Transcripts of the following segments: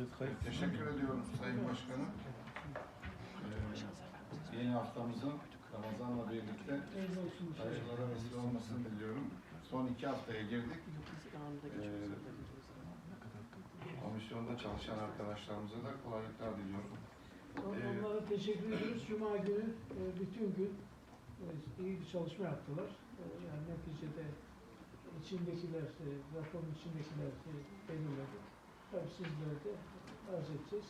Teşekkür ediyorum Sayın Başkanım. Ee, yeni haftamızın Ramazan'la birlikte hayırlara vesile olmasını diliyorum. Son iki haftaya girdik. Ee, komisyonda çalışan arkadaşlarımıza da kolaylıklar diliyorum. Ee, Onlara teşekkür ediyoruz. Cuma günü e, bütün gün e, iyi bir çalışma yaptılar. E, Yani neticede içindekiler, e, raporun içindekiler e, belirledi. Tabii sizlere de arz edeceğiz.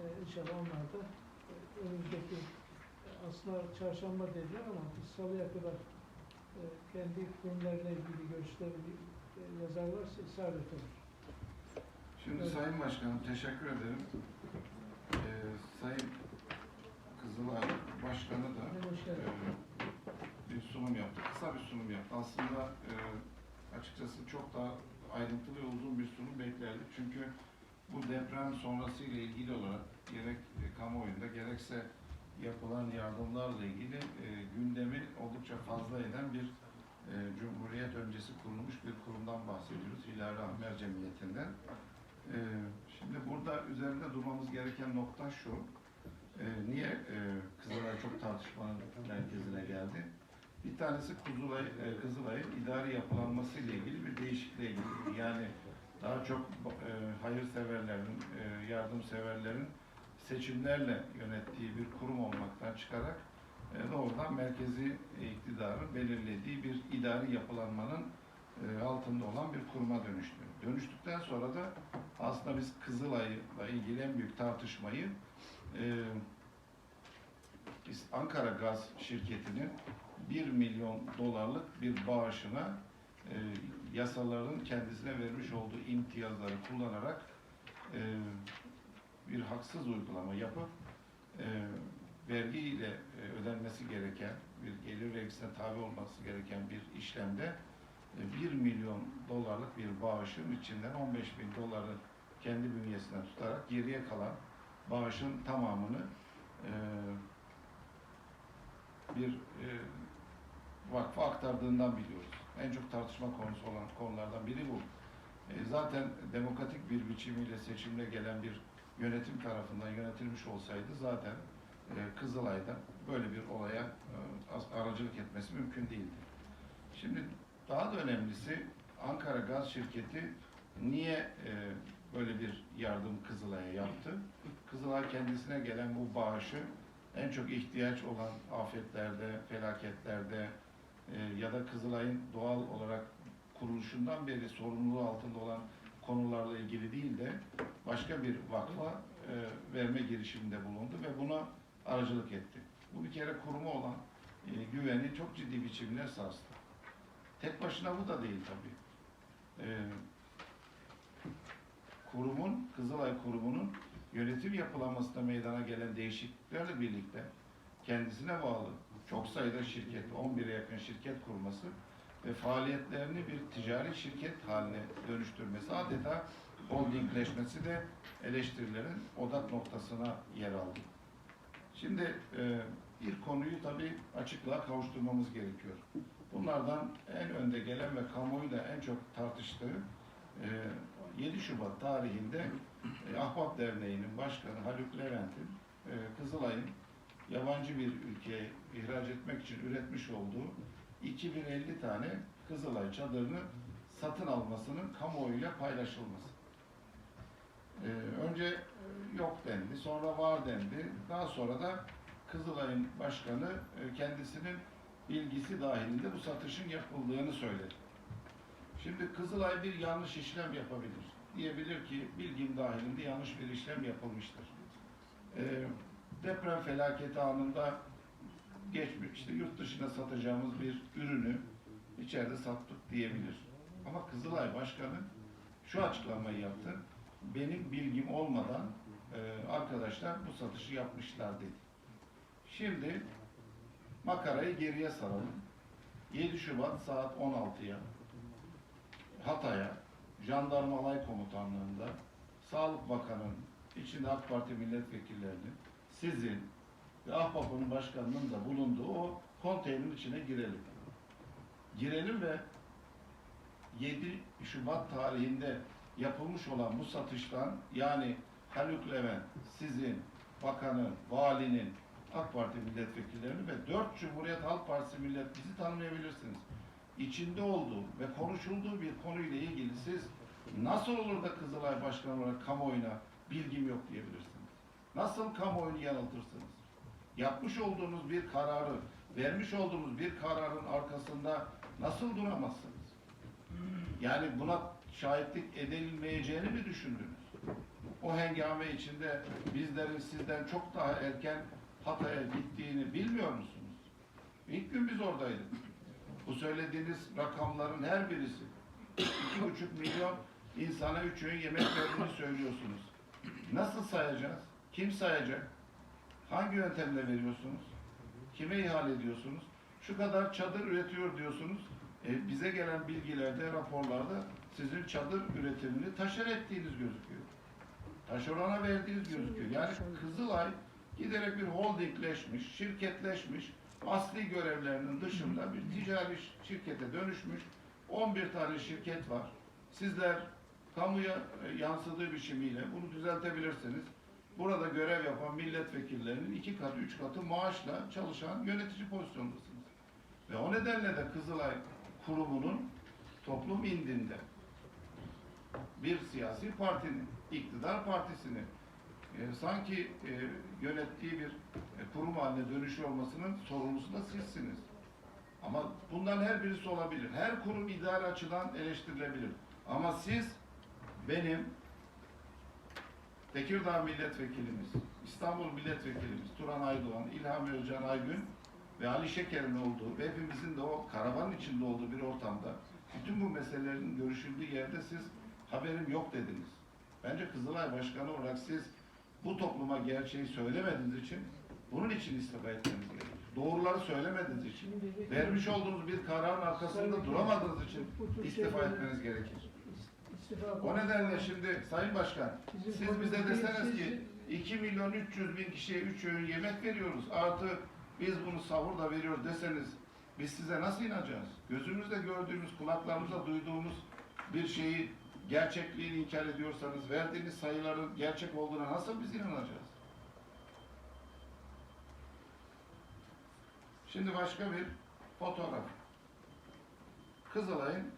E, İnşallah onlar da e, önümüzdeki e, aslında çarşamba dediler ama biz salıya kadar e, kendi konularla ilgili görüşlerini e, yazarlarsa isabet olur. Şimdi Sayın Başkanım teşekkür ederim. Ee, Sayın Kızılay Başkanı da e, bir sunum yaptı. Kısa bir sunum yaptı. Aslında e, açıkçası çok daha ayrıntılı ve uzun bir sunum beklerdik. Çünkü bu deprem sonrası ile ilgili olarak gerek e, kamuoyunda gerekse yapılan yardımlarla ilgili e, gündemi oldukça fazla eden bir e, Cumhuriyet öncesi kurulmuş bir kurumdan bahsediyoruz. Hilal Ahmer Cemiyeti'nden. E, şimdi burada üzerinde durmamız gereken nokta şu. E, niye e, Kızılay çok tartışmanın merkezine geldi? Bir tanesi Kuzulay, e, Kızılay'ın idari yapılanması ile ilgili bir değişikliğe gidiyor. Yani daha çok e, hayırseverlerin, e, yardımseverlerin seçimlerle yönettiği bir kurum olmaktan çıkarak e, doğrudan merkezi iktidarın belirlediği bir idari yapılanmanın e, altında olan bir kuruma dönüştü. Dönüştükten sonra da aslında biz Kızılay'la ilgili en büyük tartışmayı e, biz Ankara Gaz şirketinin 1 milyon dolarlık bir bağışına e, yasaların kendisine vermiş olduğu imtiyazları kullanarak e, bir haksız uygulama yapıp e, vergiyle e, ödenmesi gereken, bir gelir vergisine tabi olması gereken bir işlemde e, 1 milyon dolarlık bir bağışın içinden 15 bin doları kendi bünyesine tutarak geriye kalan bağışın tamamını e, bir e, vakfa aktardığından biliyoruz. En çok tartışma konusu olan konulardan biri bu. E, zaten demokratik bir biçimiyle seçimle gelen bir yönetim tarafından yönetilmiş olsaydı zaten e, Kızılay'da böyle bir olaya e, aracılık etmesi mümkün değildi. Şimdi daha da önemlisi Ankara Gaz Şirketi niye e, böyle bir yardım Kızılay'a yaptı? Kızılay kendisine gelen bu bağışı en çok ihtiyaç olan afetlerde, felaketlerde e, ya da Kızılay'ın doğal olarak kuruluşundan beri sorumluluğu altında olan konularla ilgili değil de başka bir vakfa e, verme girişiminde bulundu ve buna aracılık etti. Bu bir kere kurumu olan e, güveni çok ciddi biçimde sarstı. Tek başına bu da değil tabii. Kurumun, Kızılay kurumunun yönetim yapılanmasında meydana gelen değişikliklerle birlikte kendisine bağlı çok sayıda şirket, 11'e yakın şirket kurması ve faaliyetlerini bir ticari şirket haline dönüştürmesi adeta holdingleşmesi de eleştirilerin odak noktasına yer aldı. Şimdi e, bir konuyu tabii açıklığa kavuşturmamız gerekiyor. Bunlardan en önde gelen ve kamuoyu da en çok tartıştığı e, 7 Şubat tarihinde e, Ahbap Derneği'nin başkanı Haluk Levent'in e, Kızılay'ın yabancı bir ülkeye ihraç etmek için üretmiş olduğu 2050 tane Kızılay çadırını satın almasının kamuoyuyla paylaşılması. Ee, önce yok dendi, sonra var dendi. Daha sonra da Kızılay'ın başkanı e, kendisinin bilgisi dahilinde bu satışın yapıldığını söyledi. Şimdi Kızılay bir yanlış işlem yapabilir. Diyebilir ki bilgim dahilinde yanlış bir işlem yapılmıştır. Ee, deprem felaketi anında geçmiş, işte yurt dışına satacağımız bir ürünü içeride sattık diyebilir. Ama Kızılay Başkanı şu açıklamayı yaptı. Benim bilgim olmadan e, arkadaşlar bu satışı yapmışlar dedi. Şimdi makarayı geriye saralım. 7 Şubat saat 16'ya Hatay'a Jandarma Alay Komutanlığı'nda Sağlık Bakanı'nın içinde AK Parti milletvekillerinin sizin ve Ahbap'ın başkanının da bulunduğu o konteynerin içine girelim. Girelim ve 7 Şubat tarihinde yapılmış olan bu satıştan yani Haluk Levent, sizin, bakanın, valinin, AK Parti milletvekillerini ve dört Cumhuriyet Halk Partisi millet bizi tanımayabilirsiniz. İçinde olduğu ve konuşulduğu bir konuyla ilgili siz nasıl olur da Kızılay Başkanı olarak kamuoyuna bilgim yok diyebilirsiniz? Nasıl kamuoyunu yanıltırsınız? Yapmış olduğunuz bir kararı, vermiş olduğunuz bir kararın arkasında nasıl duramazsınız? Yani buna şahitlik edilmeyeceğini mi düşündünüz? O hengame içinde bizlerin sizden çok daha erken Hatay'a gittiğini bilmiyor musunuz? İlk gün biz oradaydık. Bu söylediğiniz rakamların her birisi iki buçuk milyon insana üç öğün yemek verdiğini söylüyorsunuz. Nasıl sayacağız? Kim sayacak? Hangi yöntemle veriyorsunuz? Kime ihale ediyorsunuz? Şu kadar çadır üretiyor diyorsunuz. E, bize gelen bilgilerde, raporlarda sizin çadır üretimini taşer ettiğiniz gözüküyor. Taşerona verdiğiniz gözüküyor. Yani Kızılay giderek bir holdingleşmiş, şirketleşmiş, asli görevlerinin dışında bir ticari şirkete dönüşmüş 11 tane şirket var. Sizler kamuya e, yansıdığı biçimiyle bunu düzeltebilirsiniz. Burada görev yapan milletvekillerinin iki katı, üç katı maaşla çalışan yönetici pozisyondasınız. Ve o nedenle de Kızılay kurumunun toplum indinde bir siyasi partinin, iktidar partisinin e, sanki e, yönettiği bir e, kurum haline dönüşü olmasının sorumlusu da sizsiniz. Ama bundan her birisi olabilir. Her kurum idari açıdan eleştirilebilir. Ama siz benim Tekirdağ milletvekilimiz, İstanbul milletvekilimiz Turan Aydoğan, İlham Özcan Aygün ve Ali Şeker'in olduğu ve hepimizin de o karavanın içinde olduğu bir ortamda bütün bu meselelerin görüşüldüğü yerde siz haberim yok dediniz. Bence Kızılay Başkanı olarak siz bu topluma gerçeği söylemediğiniz için bunun için istifa etmeniz gerekir. Doğruları söylemediğiniz için, vermiş olduğunuz bir kararın arkasında duramadığınız için istifa etmeniz gerekir. O nedenle şimdi Sayın Başkan, siz bize deseniz ki 2 milyon 300 bin kişiye 3 öğün yemek veriyoruz. Artı biz bunu sahur da veriyoruz deseniz biz size nasıl inanacağız? Gözümüzle gördüğümüz, kulaklarımızla duyduğumuz bir şeyi gerçekliğini inkar ediyorsanız verdiğiniz sayıların gerçek olduğuna nasıl biz inanacağız? Şimdi başka bir fotoğraf. Kızılay'ın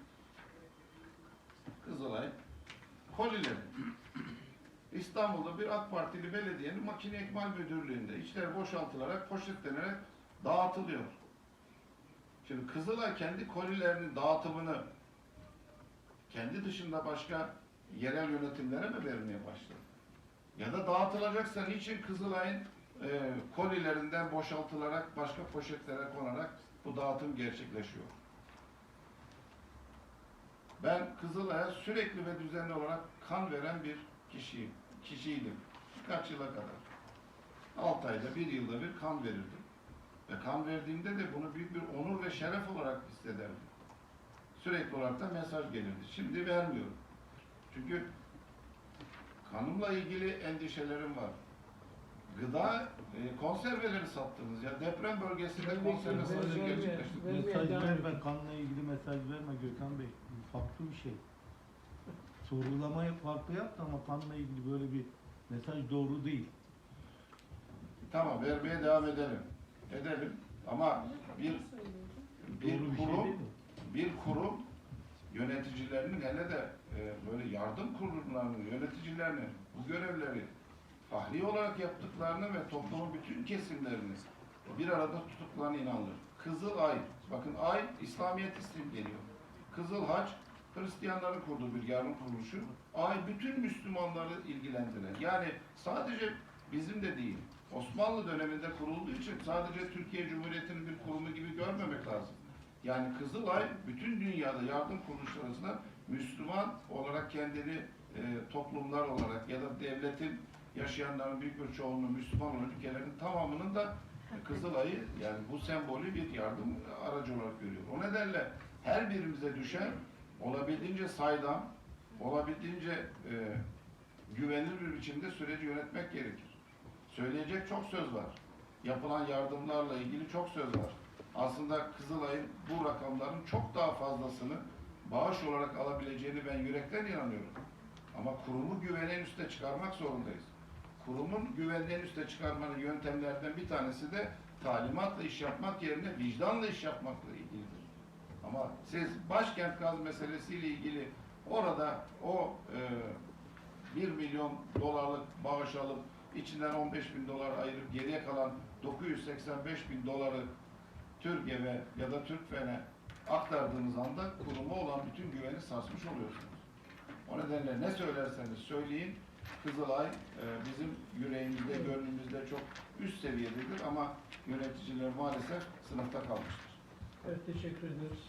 Kızılay kolileri. İstanbul'da bir AK Partili belediyenin makine ekmal müdürlüğünde içleri boşaltılarak poşetlenerek dağıtılıyor. Şimdi Kızılay kendi kolilerinin dağıtımını kendi dışında başka yerel yönetimlere mi vermeye başladı? Ya da dağıtılacaksa niçin Kızılay'ın e, kolilerinden boşaltılarak başka poşetlere konarak bu dağıtım gerçekleşiyor? Ben Kızılay'a sürekli ve düzenli olarak kan veren bir kişiyim, kişiydim. Birkaç yıla kadar. 6 ayda, bir yılda bir kan verirdim. Ve kan verdiğimde de bunu büyük bir onur ve şeref olarak hissederdim. Sürekli olarak da mesaj gelirdi. Şimdi vermiyorum. Çünkü kanımla ilgili endişelerim var. Gıda e, konserveleri sattınız ya. Deprem bölgesinde konserve satışı vermeye- gerçekleşti. vermeye Mesaj verme, kanla ilgili mesaj verme Gökhan Bey. Farklı bir şey. Sorgulamayı farklı yaptı ama kanla ilgili böyle bir mesaj doğru değil. Tamam vermeye devam edelim. Edelim. Ama bir bir doğru bir şey kurum bir kurum yöneticilerinin hele de e, böyle yardım kurumlarının yöneticilerinin bu görevleri fahri olarak yaptıklarını ve toplumun bütün kesimlerini bir arada tuttuklarına inanılır. Kızıl Ay, bakın ay İslamiyet isim geliyor. Kızıl Haç, Hristiyanların kurduğu bir yardım kuruluşu. Ay bütün Müslümanları ilgilendiren. Yani sadece bizim de değil. Osmanlı döneminde kurulduğu için sadece Türkiye Cumhuriyeti'nin bir kurumu gibi görmemek lazım. Yani Kızılay bütün dünyada yardım kuruluşları Müslüman olarak kendini e, toplumlar olarak ya da devletin yaşayanların büyük bir çoğunluğu Müslüman olan ülkelerin tamamının da Kızılay'ı yani bu sembolü bir yardım aracı olarak görüyor. O nedenle her birimize düşen olabildiğince saydam, olabildiğince e, güvenilir bir biçimde süreci yönetmek gerekir. Söyleyecek çok söz var. Yapılan yardımlarla ilgili çok söz var. Aslında Kızılay'ın bu rakamların çok daha fazlasını bağış olarak alabileceğini ben yürekten inanıyorum. Ama kurumu güven en üste çıkarmak zorundayız. Kurumun güvenini en üste çıkarmanın yöntemlerden bir tanesi de talimatla iş yapmak yerine vicdanla iş yapmakla ilgilidir. Ama siz başkent gaz meselesiyle ilgili orada o e, 1 milyon dolarlık bağış alıp içinden 15 bin dolar ayırıp geriye kalan 985 bin doları TÜRGEV'e ya da TÜRKFEN'e aktardığınız anda kuruma olan bütün güveni sarsmış oluyorsunuz. O nedenle ne söylerseniz söyleyin Kızılay e, bizim yüreğimizde, gönlümüzde çok üst seviyededir ama yöneticiler maalesef sınıfta kalmıştır. Evet teşekkür ederiz.